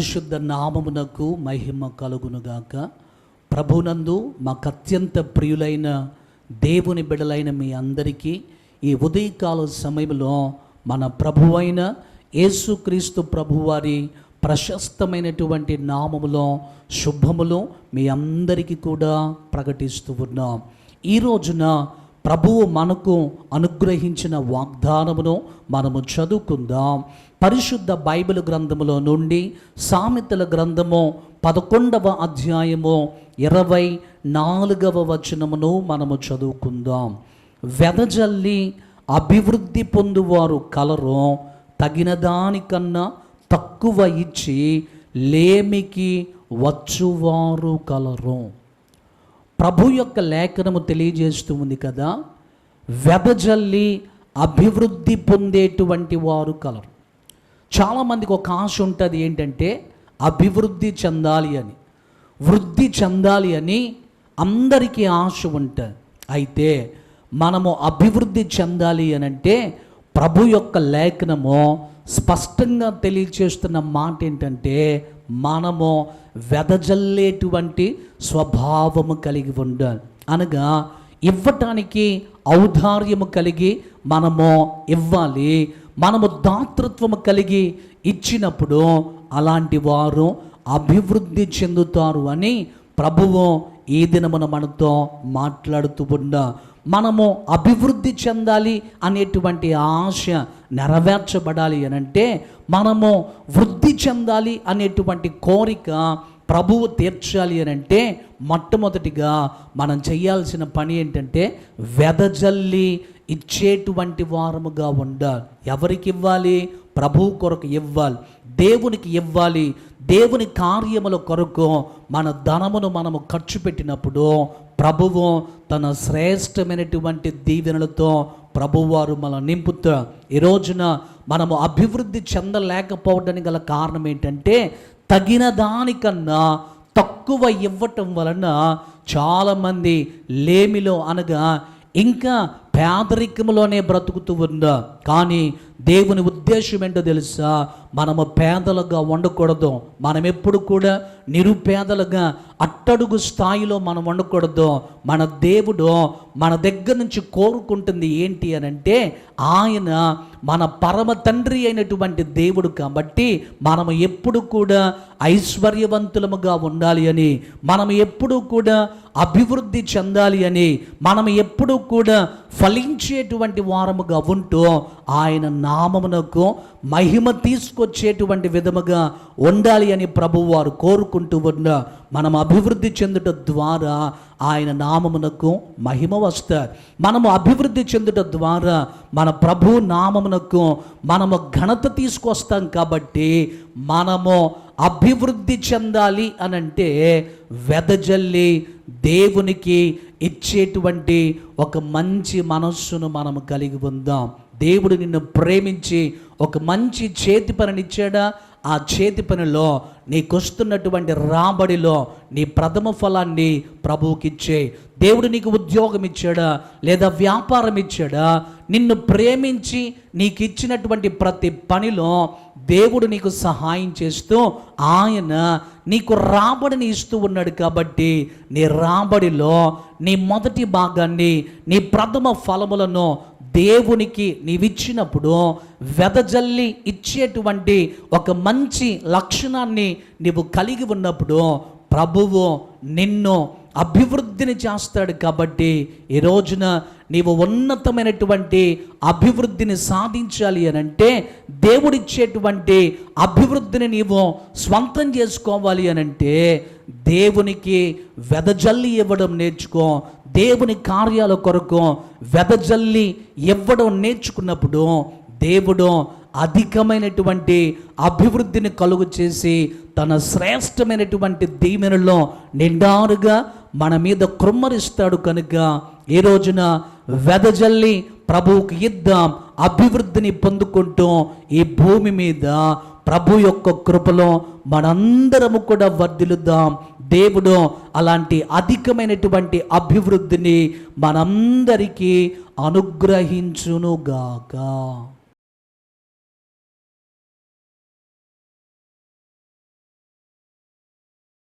పరిశుద్ధ నామమునకు మహిమ కలుగునుగాక. ప్రభునందు మాకు అత్యంత ప్రియులైన దేవుని బిడలైన మీ అందరికీ ఈ ఉదయకాల సమయంలో మన ప్రభువైన యేసుక్రీస్తు ప్రభువారి ప్రశస్తమైనటువంటి నామములో శుభములు మీ అందరికీ కూడా ప్రకటిస్తూ ఉన్నాం. ఈ రోజున ప్రభువు మనకు అనుగ్రహించిన వాగ్దానమును మనము చదువుకుందాం. పరిశుద్ధ బైబిల్ గ్రంథములో నుండి సామెతల గ్రంథము పదకొండవ అధ్యాయము ఇరవై నాలుగవ వచనమును మనము చదువుకుందాం. వెదజల్లి అభివృద్ధి పొందువారు కలరు తగిన దానికన్నా తక్కువ ఇచ్చి లేమికి వచ్చువారు కలరు. ప్రభు యొక్క లేఖనము తెలియజేస్తూ ఉంది కదా వెదజల్లి అభివృద్ధి పొందేటువంటి వారు కలరు. చాలామందికి ఒక ఆశ ఉంటుంది ఏంటంటే అభివృద్ధి చెందాలి అని. వృద్ధి చెందాలి అని అందరికీ ఆశ ఉంటుంది. అయితే మనము అభివృద్ధి చెందాలి అని అంటే ప్రభు యొక్క లేఖనము స్పష్టంగా తెలియచేస్తున్న మాట ఏంటంటే మనము వెదజల్లేటువంటి స్వభావము కలిగి ఉండాలి. అనగా ఇవ్వటానికి ఔదార్యము కలిగి మనము ఇవ్వాలి మనము దాతృత్వము కలిగి ఇచ్చినప్పుడు అలాంటి వారు అభివృద్ధి చెందుతారు అని ప్రభువు ఈ దినమున మనతో మాట్లాడుతూ ఉండా మనము అభివృద్ధి చెందాలి అనేటువంటి ఆశ నెరవేర్చబడాలి అని అంటే మనము వృద్ధి చెందాలి అనేటువంటి కోరిక ప్రభువు తీర్చాలి అని అంటే మొట్టమొదటిగా మనం చేయాల్సిన పని ఏంటంటే వెదజల్లి ఇచ్చేటువంటి వారముగా ఉండాలి. ఎవరికి ఇవ్వాలి? ప్రభువు కొరకు ఇవ్వాలి. దేవునికి ఇవ్వాలి. దేవుని కార్యముల కొరకు మన ధనమును మనము ఖర్చు పెట్టినప్పుడు ప్రభువు తన శ్రేష్టమైనటువంటి దీవెనలతో ప్రభువారు మనం నింపుతా. ఈ రోజున మనము అభివృద్ధి చెందలేకపోవడానికి గల కారణం ఏంటంటే తగిన దానికన్నా తక్కువ ఇవ్వటం వలన చాలామంది లేమిలో అనగా ఇంకా పేదరికంలోనే బ్రతుకుతూ ఉందా? కానీ దేవుని ఉద్దేశం ఏంటో తెలుసా? మనము పేదలుగా ఉండకూడదు. మనం ఎప్పుడు కూడా నిరుపేదలుగా అట్టడుగు స్థాయిలో మనం ఉండకూడదు. మన దేవుడు మన దగ్గర నుంచి కోరుకుంటుంది ఏంటి అని అంటే ఆయన మన పరమ తండ్రి అయినటువంటి దేవుడు కాబట్టి మనం ఎప్పుడు కూడా ఐశ్వర్యవంతులముగా ఉండాలి అని మనం ఎప్పుడు కూడా అభివృద్ధి చెందాలి అని మనం ఎప్పుడు కూడా ఫలించేటువంటి వారముగా ఉంటూ ఆయన నామమునకు మహిమ తీసుకొచ్చేటువంటి విధముగా ఉండాలి అని ప్రభు వారు కోరుకుంటూ ఉన్న మనం అభివృద్ధి చెందుట ద్వారా ఆయన నామమునకు మహిమ వస్తారు మనము అభివృద్ధి చెందుట ద్వారా మన ప్రభు నామమునకు మనము ఘనత తీసుకొస్తాం కాబట్టి మనము అభివృద్ధి చెందాలి అని అంటే వెదజల్లి దేవునికి ఇచ్చేటువంటి ఒక మంచి మనస్సును మనం కలిగి ఉందాం. దేవుడు నిన్ను ప్రేమించి ఒక మంచి చేతి పనినిచ్చాడా ఆ చేతి పనిలో నీకొస్తున్నటువంటి రాబడిలో నీ ప్రథమ ఫలాన్ని ప్రభువుకిచ్చే దేవుడు నీకు ఉద్యోగం ఇచ్చాడా? లేదా వ్యాపారం ఇచ్చాడా? నిన్ను ప్రేమించి నీకు ఇచ్చినటువంటి ప్రతి పనిలో దేవుడు నీకు సహాయం చేస్తూ ఆయన నీకు రాబడిని ఇస్తూ ఉన్నాడు కాబట్టి నీ రాబడిలో నీ మొదటి భాగాన్ని నీ ప్రథమ ఫలములను దేవునికి నీవిచ్చినప్పుడు వెదజల్లి ఇచ్చేటువంటి ఒక మంచి లక్షణాన్ని నీవు కలిగి ఉన్నప్పుడు ప్రభువు నిన్ను అభివృద్ధిని చేస్తాడు కాబట్టి ఈ రోజున నీవు ఉన్నతమైనటువంటి అభివృద్ధిని సాధించాలి అని అంటే దేవుడిచ్చేటువంటి అభివృద్ధిని నీవు స్వంతం చేసుకోవాలి అని అంటే దేవునికి వెదజల్లి ఇవ్వడం నేర్చుకో దేవుని కార్యాల కొరకు వెదజల్లి ఇవ్వడం నేర్చుకున్నప్పుడు దేవుడు అధికమైనటువంటి అభివృద్ధిని కలుగు చేసి తన శ్రేష్టమైనటువంటి దీవెనలో నిండారుగా మన మీద కృమ్మరిస్తాడు కనుక ఈ రోజున వెదజల్లి ప్రభువుకి ఇద్దాం అభివృద్ధిని పొందుకుంటూ ఈ భూమి మీద ప్రభు యొక్క కృపలో మనందరము కూడా వర్ధిల్లుద్దాం దేవుడు అలాంటి అధికమైనటువంటి అభివృద్ధిని మనందరికీ అనుగ్రహించునుగాక.